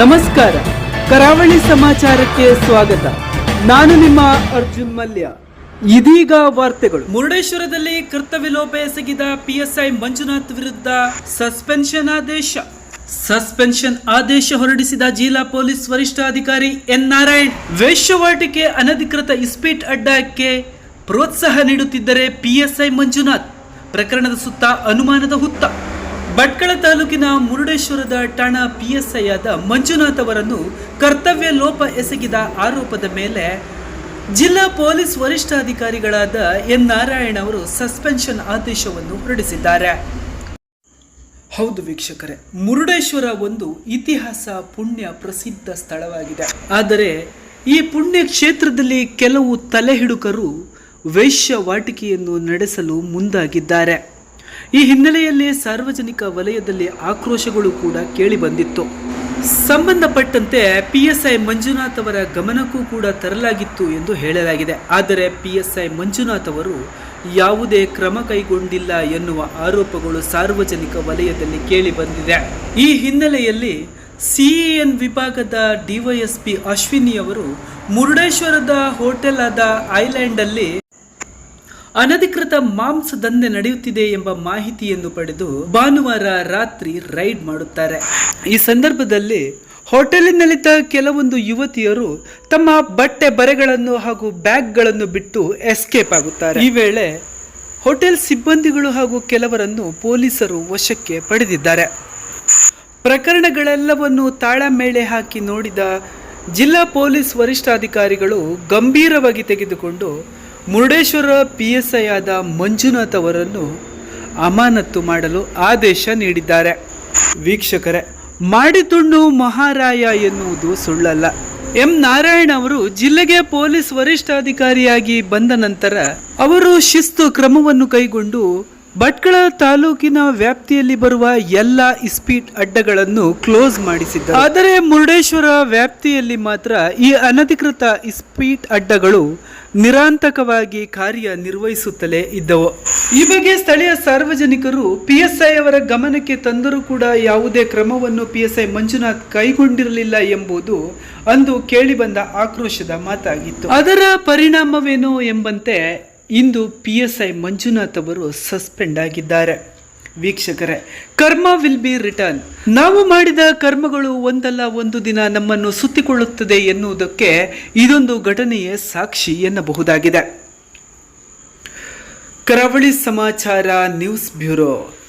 ನಮಸ್ಕಾರ. ಕರಾವಳಿ ಸಮಾಚಾರಕ್ಕೆ ಸ್ವಾಗತ. ನಾನು ನಿಮ್ಮ ಅರ್ಜುನ್ ಮಲ್ಯ. ಇದೀಗ ವಾರ್ತೆಗಳು. ಮುರುಡೇಶ್ವರದಲ್ಲಿ ಕರ್ತವ್ಯ ಲೋಪ ಎಸಗಿದ ಪಿಎಸ್ಐ ಮಂಜುನಾಥ್ ವಿರುದ್ಧ ಸಸ್ಪೆನ್ಷನ್ ಆದೇಶ. ಸಸ್ಪೆನ್ಷನ್ ಆದೇಶ ಹೊರಡಿಸಿದ ಜಿಲ್ಲಾ ಪೊಲೀಸ್ ವರಿಷ್ಠಾಧಿಕಾರಿ ಎನ್ ನಾರಾಯಣ್. ವೇಶ್ಯವಾಟಿಕೆ ಅನಧಿಕೃತ ಇಸ್ಪೀಟ್ ಅಡ್ಡಕ್ಕೆ ಪ್ರೋತ್ಸಾಹ ನೀಡುತ್ತಿದ್ದರೆ ಪಿಎಸ್ಐ ಮಂಜುನಾಥ್. ಪ್ರಕರಣದ ಸುತ್ತ ಅನುಮಾನದ ಹುತ್ತ. ಭಟ್ಕಳ ತಾಲೂಕಿನ ಮುರುಡೇಶ್ವರದ ಠಾಣಾ ಪಿಎಸ್ಐ ಆದ ಮಂಜುನಾಥ್ ಅವರನ್ನು ಕರ್ತವ್ಯ ಲೋಪ ಎಸಗಿದ ಆರೋಪದ ಮೇಲೆ ಜಿಲ್ಲಾ ಪೊಲೀಸ್ ವರಿಷ್ಠಾಧಿಕಾರಿಗಳಾದ ಎನ್ ನಾರಾಯಣ ಅವರು ಸಸ್ಪೆನ್ಷನ್ ಆದೇಶವನ್ನು ಹೊರಡಿಸಿದ್ದಾರೆ. ಹೌದು ವೀಕ್ಷಕರೇ, ಮುರುಡೇಶ್ವರ ಒಂದು ಇತಿಹಾಸ ಪುಣ್ಯ ಪ್ರಸಿದ್ಧ ಸ್ಥಳವಾಗಿದೆ. ಆದರೆ ಈ ಪುಣ್ಯ ಕ್ಷೇತ್ರದಲ್ಲಿ ಕೆಲವು ತಲೆಹಿಡುಕರು ವೇಶ್ಯವಾಟಿಕೆಯನ್ನು ನಡೆಸಲು ಮುಂದಾಗಿದ್ದಾರೆ. ಈ ಹಿನ್ನೆಲೆಯಲ್ಲಿ ಸಾರ್ವಜನಿಕ ವಲಯದಲ್ಲಿ ಆಕ್ರೋಶಗಳು ಕೂಡ ಕೇಳಿಬಂದಿತ್ತು ಸಂಬಂಧಪಟ್ಟಂತೆ ಪಿಎಸ್ಐ ಮಂಜುನಾಥ್ ಅವರ ಗಮನಕ್ಕೂ ಕೂಡ ತರಲಾಗಿತ್ತು ಎಂದು ಹೇಳಲಾಗಿದೆ. ಆದರೆ ಪಿಎಸ್ಐ ಮಂಜುನಾಥ್ ಅವರು ಯಾವುದೇ ಕ್ರಮ ಕೈಗೊಂಡಿಲ್ಲ ಎನ್ನುವ ಆರೋಪಗಳು ಸಾರ್ವಜನಿಕ ವಲಯದಲ್ಲಿ ಕೇಳಿಬಂದಿದೆ ಈ ಹಿನ್ನೆಲೆಯಲ್ಲಿ ಸಿಇಎನ್ ವಿಭಾಗದ ಡಿವೈಎಸ್ಪಿ ಅಶ್ವಿನಿ ಅವರು ಮುರುಡೇಶ್ವರದ ಹೋಟೆಲ್ ಆದ ಐಲ್ಯಾಂಡ್ ಅಲ್ಲಿ ಅನಧಿಕೃತ ಮಾಂಸ ದಂಧೆ ನಡೆಯುತ್ತಿದೆ ಎಂಬ ಮಾಹಿತಿಯನ್ನು ಪಡೆದು ಭಾನುವಾರ ರಾತ್ರಿ ರೈಡ್ ಮಾಡುತ್ತಾರೆ. ಈ ಸಂದರ್ಭದಲ್ಲಿ ಹೋಟೆಲಿನಲ್ಲಿದ್ದ ಕೆಲವೊಂದು ಯುವತಿಯರು ತಮ್ಮ ಬಟ್ಟೆ ಬರೆಗಳನ್ನು ಹಾಗೂ ಬ್ಯಾಗ್ಗಳನ್ನು ಬಿಟ್ಟು ಎಸ್ಕೇಪ್ ಆಗುತ್ತಾರೆ. ಈ ವೇಳೆ ಹೋಟೆಲ್ ಸಿಬ್ಬಂದಿಗಳು ಹಾಗೂ ಕೆಲವರನ್ನು ಪೊಲೀಸರು ವಶಕ್ಕೆ ಪಡೆದಿದ್ದಾರೆ. ಪ್ರಕರಣಗಳೆಲ್ಲವನ್ನು ತಾಳಮೇಳೆ ಹಾಕಿ ನೋಡಿದ ಜಿಲ್ಲಾ ಪೊಲೀಸ್ ವರಿಷ್ಠಾಧಿಕಾರಿಗಳು ಗಂಭೀರವಾಗಿ ತೆಗೆದುಕೊಂಡು ಮುರುಡೇಶ್ವರ ಪಿ ಎಸ್ ಐ ಆದ ಮಂಜುನಾಥ್ ಅವರನ್ನು ಅಮಾನತ್ತು ಮಾಡಲು ಆದೇಶ ನೀಡಿದ್ದಾರೆ. ವೀಕ್ಷಕರೇ ಮಾಡಿತುಣ್ಣು ಮಹಾರಾಯ ಎನ್ನುವುದು ಸುಳ್ಳಲ್ಲ. ಎಂ. ನಾರಾಯಣ್ ಅವರು ಜಿಲ್ಲೆಗೆ ಪೊಲೀಸ್ ವರಿಷ್ಠಾಧಿಕಾರಿಯಾಗಿ ಬಂದ ನಂತರ ಅವರು ಶಿಸ್ತು ಕ್ರಮವನ್ನು ಕೈಗೊಂಡು ಭಟ್ಕಳ ತಾಲೂಕಿನ ವ್ಯಾಪ್ತಿಯಲ್ಲಿ ಬರುವ ಎಲ್ಲ ಇಸ್ಪೀಟ್ ಅಡ್ಡಗಳನ್ನು ಕ್ಲೋಸ್ ಮಾಡಿಸಿದ್ದಾರೆ. ಆದರೆ ಮುರುಡೇಶ್ವರ ವ್ಯಾಪ್ತಿಯಲ್ಲಿ ಮಾತ್ರ ಈ ಅನಧಿಕೃತ ಇಸ್ಪೀಟ್ ಅಡ್ಡಗಳು ನಿರಾಂತಕವಾಗಿ ಕಾರ್ಯ ನಿರ್ವಹಿಸುತ್ತಲೇ ಇದ್ದವು. ಈ ಬಗ್ಗೆ ಸ್ಥಳೀಯ ಸಾರ್ವಜನಿಕರು ಪಿಎಸ್ಐ ಅವರ ಗಮನಕ್ಕೆ ತಂದರೂ ಕೂಡ ಯಾವುದೇ ಕ್ರಮವನ್ನು ಪಿಎಸ್ಐ ಮಂಜುನಾಥ್ ಕೈಗೊಂಡಿರಲಿಲ್ಲ ಎಂಬುದು ಅಂದು ಕೇಳಿಬಂದ ಆಕ್ರೋಶದ ಮಾತಾಗಿತ್ತು. ಅದರ ಪರಿಣಾಮವೇನು ಎಂಬಂತೆ ಇಂದು ಪಿ ಎಸ್ ಐ ಮಂಜುನಾಥ್ ಅವರು ಸಸ್ಪೆಂಡ್ ಆಗಿದ್ದಾರೆ. ವೀಕ್ಷಕರೇ, ಕರ್ಮ ವಿಲ್ ಬಿ ರಿಟರ್ನ್ ನಾವು ಮಾಡಿದ ಕರ್ಮಗಳು ಒಂದಲ್ಲ ಒಂದು ದಿನ ನಮ್ಮನ್ನು ಸುತ್ತಿಕೊಳ್ಳುತ್ತದೆ ಎನ್ನುವುದಕ್ಕೆ ಇದೊಂದು ಘಟನೆಯೇ ಸಾಕ್ಷಿ ಎನ್ನಬಹುದಾಗಿದೆ. ಕರಾವಳಿ ಸಮಾಚಾರ ನ್ಯೂಸ್ ಬ್ಯೂರೋ.